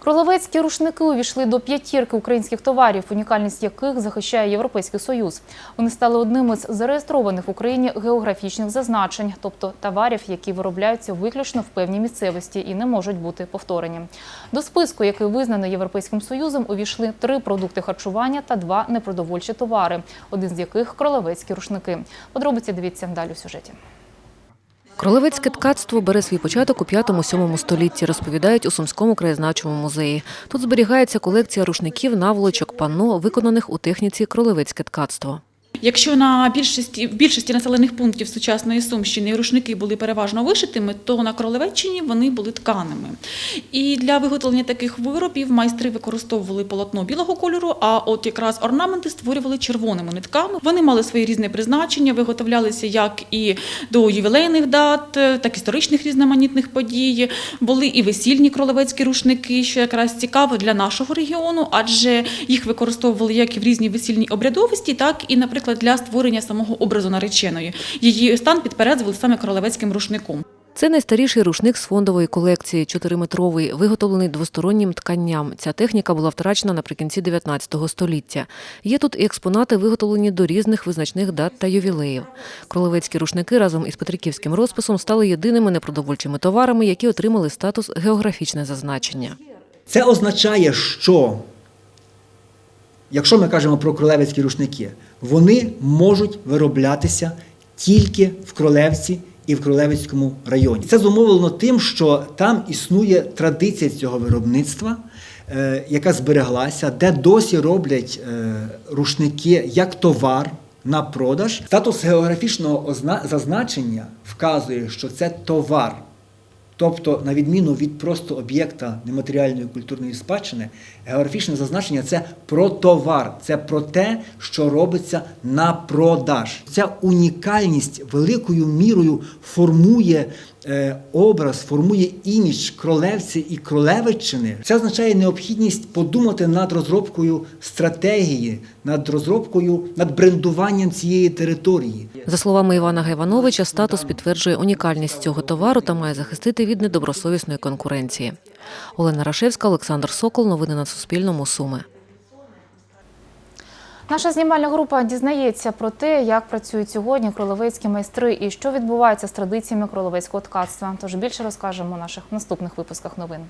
Кроловецькі рушники увійшли до п'ятірки українських товарів, унікальність яких захищає Європейський Союз. Вони стали одним із зареєстрованих в Україні географічних зазначень, тобто товарів, які виробляються виключно в певній місцевості і не можуть бути повторені. До списку, який визнаний Європейським Союзом, увійшли три продукти харчування та два непродовольчі товари, один з яких кроловецькі рушники. Подробиці дивіться далі у сюжеті. Кролевецьке ткацтво бере свій початок у 5-7 столітті, розповідають у Сумському краєзнавчому музеї. Тут зберігається колекція рушників, наволочок, панно, виконаних у техніці кролевецьке ткацтво. Якщо на більшості в більшості населених пунктів сучасної Сумщини рушники були переважно вишитими, то на Кролевеччині вони були тканими. І для виготовлення таких виробів майстри використовували полотно білого кольору, а от якраз орнаменти створювали червоними нитками. Вони мали своє різне призначення, виготовлялися як і до ювілейних дат, так і історичних різноманітних подій. Були і весільні кролевецькі рушники, що якраз цікаво для нашого регіону, адже їх використовували як і в різній весільній обрядовості, так і, наприклад, для створення самого образу нареченої. Її стан підперезували саме кролевецьким рушником. Це найстаріший рушник з фондової колекції, чотириметровий, виготовлений двостороннім тканням. Ця техніка була втрачена наприкінці 19 століття. Є тут і експонати, виготовлені до різних визначних дат та ювілеїв. Кролевецькі рушники разом із петриківським розписом стали єдиними непродовольчими товарами, які отримали статус географічне зазначення. Це означає, що якщо ми кажемо про кролевицькі рушники, вони можуть вироблятися тільки в Кролевці і в Кролевицькому районі. Це зумовлено тим, що там існує традиція цього виробництва, е, яка збереглася, де досі роблять е, рушники як товар. На продаж статус географічного зазначення вказує, що це товар. Тобто, на відміну від просто об'єкта нематеріальної культурної спадщини, географічне зазначення це про товар, це про те, що робиться на продаж. Ця унікальність великою мірою формує образ, формує імідж кролевці і кролевиччини. Це означає необхідність подумати над розробкою стратегії, над розробкою, над брендуванням цієї території. За словами Івана Гайвановича, статус підтверджує унікальність цього товару та має захистити від недобросовісної конкуренції. Олена Рашевська, Олександр Сокол. Новини на Суспільному. Суми. Наша знімальна група дізнається про те, як працюють сьогодні кроловецькі майстри і що відбувається з традиціями кроловецького ткацтва. Тож більше розкажемо у наших наступних випусках новин.